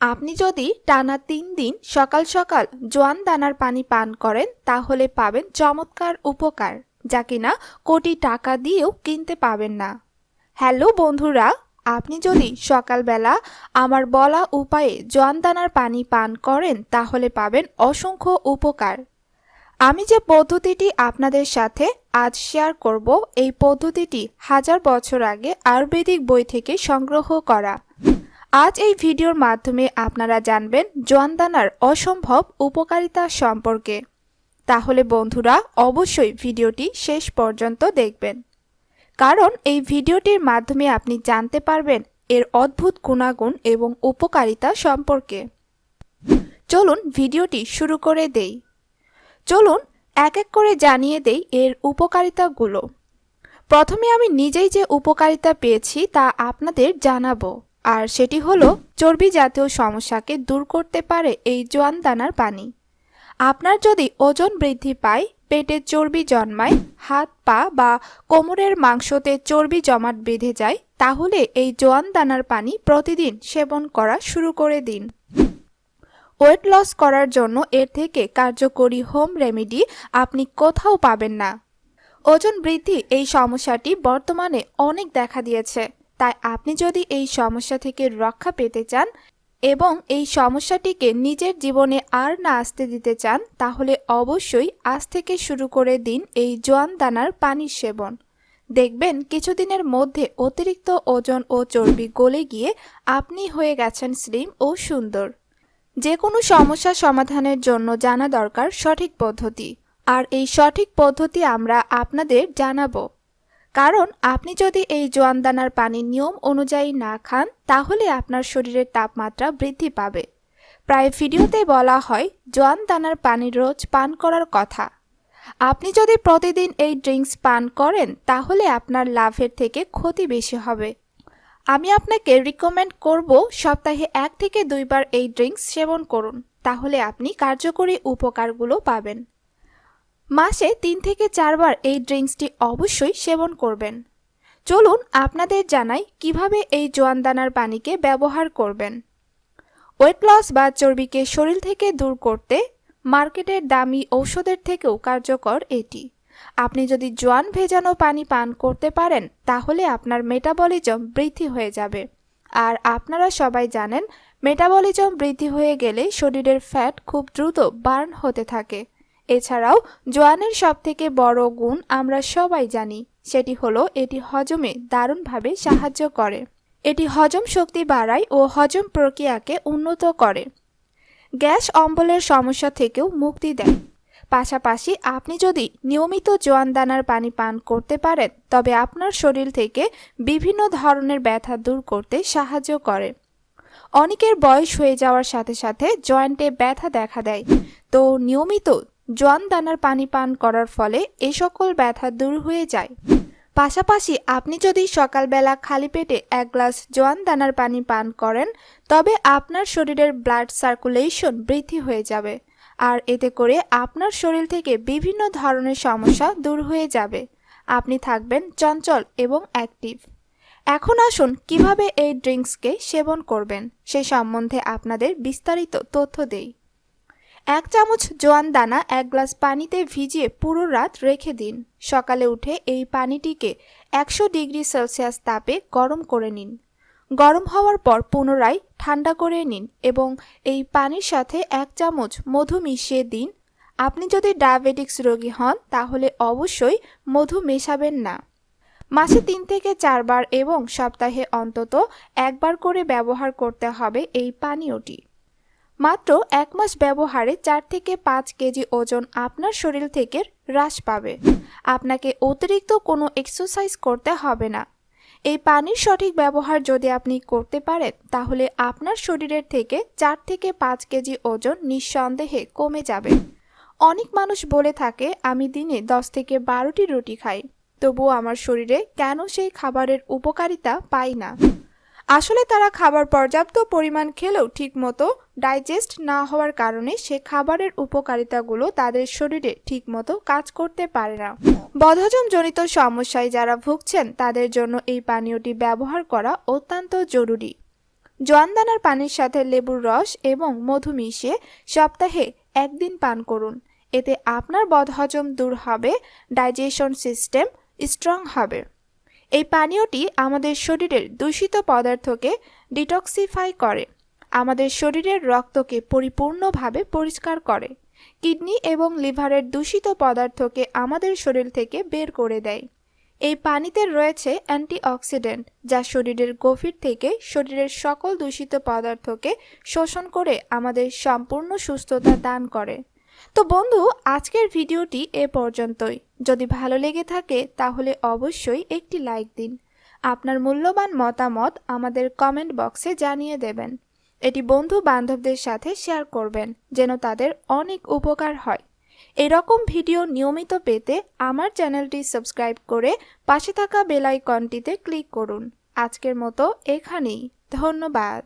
আপনি যদি টানা তিন দিন সকাল সকাল জোয়ান দানার পানি পান করেন, তাহলে পাবেন চমৎকার উপকার, যা কিনা কোটি টাকা দিয়েও কিনতে পাবেন না। হ্যালো বন্ধুরা, আপনি যদি সকালবেলা আমার বলা উপায়ে জোয়ান দানার পানি পান করেন, তাহলে পাবেন অসংখ্য উপকার। আমি যে পদ্ধতিটি আপনাদের সাথে আজ শেয়ার করব, এই পদ্ধতিটি হাজার বছর আগে আয়ুর্বেদিক বই থেকে সংগ্রহ করা। আজ এই ভিডিওর মাধ্যমে আপনারা জানবেন জোয়ানদানার অসম্ভব উপকারিতা সম্পর্কে। তাহলে বন্ধুরা, অবশ্যই ভিডিওটি শেষ পর্যন্ত দেখবেন। কারণ এই ভিডিওটির মাধ্যমে আপনি জানতে পারবেন এর অদ্ভুত গুণাগুণ এবং উপকারিতা সম্পর্কে। চলুন ভিডিওটি শুরু করে দেই। চলুন এক এক করে জানিয়ে দেই এর উপকারিতাগুলো। প্রথমে আমি নিজেই যে উপকারিতা পেয়েছি তা আপনাদের জানাব। আর সেটি হলো, চর্বি জাতীয় সমস্যাকে দূর করতে পারে এই জোয়ান দানার পানি। আপনার যদি ওজন বৃদ্ধি পায়, পেটে চর্বি জন্মায়, হাত, পা বা কোমরের মাংসতে চর্বি জমাট বেঁধে যায়, তাহলে এই জোয়ান দানার পানি প্রতিদিন সেবন করা শুরু করে দিন। ওয়েট লস করার জন্য এর থেকে কার্যকরী হোম রেমেডি আপনি কোথাও পাবেন না। ওজন বৃদ্ধি এই সমস্যাটি বর্তমানে অনেক দেখা দিয়েছে। তাই আপনি যদি এই সমস্যা থেকে রক্ষা পেতে চান এবং এই সমস্যাটিকে নিজের জীবনে আর না আসতে দিতে চান, তাহলে অবশ্যই আজ থেকে শুরু করে দিন এই জোয়ান দানার পানির সেবন। দেখবেন কিছুদিনের মধ্যে অতিরিক্ত ওজন ও চর্বি গলে গিয়ে আপনি হয়ে গেছেন স্লিম ও সুন্দর। যে কোনো সমস্যা সমাধানের জন্য জানা দরকার সঠিক পদ্ধতি। আর এই সঠিক পদ্ধতি আমরা আপনাদের জানাব। কারণ আপনি যদি এই জোয়ান দানার পানি নিয়ম অনুযায়ী না খান, তাহলে আপনার শরীরের তাপমাত্রা বৃদ্ধি পাবে। প্রায় ভিডিওতে বলা হয়, জোয়ানদানার পানি রোজ পান করার কথা। আপনি যদি প্রতিদিন এই ড্রিঙ্কস পান করেন, তাহলে আপনার লাভের থেকে ক্ষতি বেশি হবে। আমি আপনাকে রিকমেন্ড করব সপ্তাহে এক থেকে দুইবার এই ড্রিঙ্কস সেবন করুন, তাহলে আপনি কার্যকরী উপকারগুলো পাবেন। মাসে তিন থেকে চারবার এই ড্রিঙ্কসটি অবশ্যই সেবন করবেন। চলুন আপনাদের জানাই কীভাবে এই জোয়ানদানার পানিকে ব্যবহার করবেন। ওয়েট লস বা চর্বিকে শরীর থেকে দূর করতে মার্কেটের দামি ঔষধের থেকেও কার্যকর এটি। আপনি যদি জোয়ান ভেজানো পানি পান করতে পারেন, তাহলে আপনার মেটাবলিজম বৃদ্ধি হয়ে যাবে। আর আপনারা সবাই জানেন, মেটাবলিজম বৃদ্ধি হয়ে গেলে শরীরের ফ্যাট খুব দ্রুত বার্ন হতে থাকে। এছাড়াও জোয়ানের সবথেকে বড় গুণ আমরা সবাই জানি, সেটি হলো এটি হজমে দারুণভাবে সাহায্য করে। এটি হজম শক্তি বাড়ায় ও হজম প্রক্রিয়াকে উন্নত করে। গ্যাস অম্বলের সমস্যা থেকেও মুক্তি দেয়। পাশাপাশি আপনি যদি নিয়মিত জোয়ান দানার পানি পান করতে পারেন, তবে আপনার শরীর থেকে বিভিন্ন ধরনের ব্যথা দূর করতে সাহায্য করে। অনেকের বয়স হয়ে যাওয়ার সাথে সাথে জয়েন্টে ব্যথা দেখা দেয়। তো নিয়মিত জোয়ান দানার পানি পান করার ফলে এ সকল ব্যথা দূর হয়ে যায়। পাশাপাশি আপনি যদি সকালবেলা খালি পেটে এক গ্লাস জোয়ান দানার পানি পান করেন, তবে আপনার শরীরের ব্লাড সার্কুলেশন বৃদ্ধি হয়ে যাবে। আর এতে করে আপনার শরীর থেকে বিভিন্ন ধরনের সমস্যা দূর হয়ে যাবে। আপনি থাকবেন চঞ্চল এবং অ্যাক্টিভ। এখন আসুন কীভাবে এই ড্রিঙ্কসকে সেবন করবেন, সে সম্বন্ধে আপনাদের বিস্তারিত তথ্য দেই। এক চামচ জোয়ান দানা এক গ্লাস পানিতে ভিজিয়ে পুরো রাত রেখে দিন। সকালে উঠে এই পানিটিকে একশো ডিগ্রি সেলসিয়াস তাপে গরম করে নিন। গরম হওয়ার পর পুনরায় ঠান্ডা করে নিন এবং এই পানির সাথে এক চামচ মধু মিশিয়ে দিন। আপনি যদি ডায়াবেটিক্স রোগী হন, তাহলে অবশ্যই মধু মেশাবেন না। মাসে তিন থেকে চারবার এবং সপ্তাহে অন্তত একবার করে ব্যবহার করতে হবে এই পানীয়টি। মাত্র এক মাস ব্যবহারে চার থেকে পাঁচ কেজি ওজন আপনার শরীর থেকে হ্রাস পাবে। আপনাকে অতিরিক্ত কোনো এক্সারসাইজ করতে হবে না। এই পানির সঠিক ব্যবহার যদি আপনি করতে পারেন, তাহলে আপনার শরীরের থেকে চার থেকে পাঁচ কেজি ওজন নিঃসন্দেহে কমে যাবে। অনেক মানুষ বলে থাকে, আমি দিনে দশ থেকে বারোটি রুটি খাই। তবুও আমার শরীরে কেন সেই খাবারের উপকারিতা পাই না। আসলে তারা খাবার পর্যাপ্ত পরিমাণ খেলেও ঠিকমতো ডাইজেস্ট না হওয়ার কারণে সে খাবারের উপকারিতাগুলো তাদের শরীরে ঠিকমতো কাজ করতে পারে না। বদহজমজনিত সমস্যায় যারা ভুগছেন, তাদের জন্য এই পানীয়টি ব্যবহার করা অত্যন্ত জরুরি। জোয়ান দানার পানির সাথে লেবুর রস এবং মধু মিশিয়ে সপ্তাহে একদিন পান করুন। এতে আপনার বদহজম দূর হবে, ডাইজেশন সিস্টেম স্ট্রং হবে। এই পানীয়টি আমাদের শরীরের দূষিত পদার্থকে ডিটক্সিফাই করে, আমাদের শরীরের রক্তকে পরিপূর্ণভাবে পরিষ্কার করে, কিডনি এবং লিভারের দূষিত পদার্থকে আমাদের শরীর থেকে বের করে দেয়। এই পানিতে রয়েছে অ্যান্টিঅক্সিডেন্ট, যা শরীরের গভীর থেকে শরীরের সকল দূষিত পদার্থকে শোষণ করে আমাদের সম্পূর্ণ সুস্থতা দান করে। তো বন্ধু, আজকের ভিডিওটি এ পর্যন্তই। যদি ভালো লেগে থাকে, তাহলে অবশ্যই একটি লাইক দিন। আপনার মূল্যবান মতামত আমাদের কমেন্ট বক্সে জানিয়ে দেবেন। এটি বন্ধু বান্ধবদের সাথে শেয়ার করবেন, যেন তাদের অনেক উপকার হয়। এরকম ভিডিও নিয়মিত পেতে আমার চ্যানেলটি সাবস্ক্রাইব করে পাশে থাকা বেল আইকনটিতে ক্লিক করুন। আজকের মতো এখানেই। ধন্যবাদ।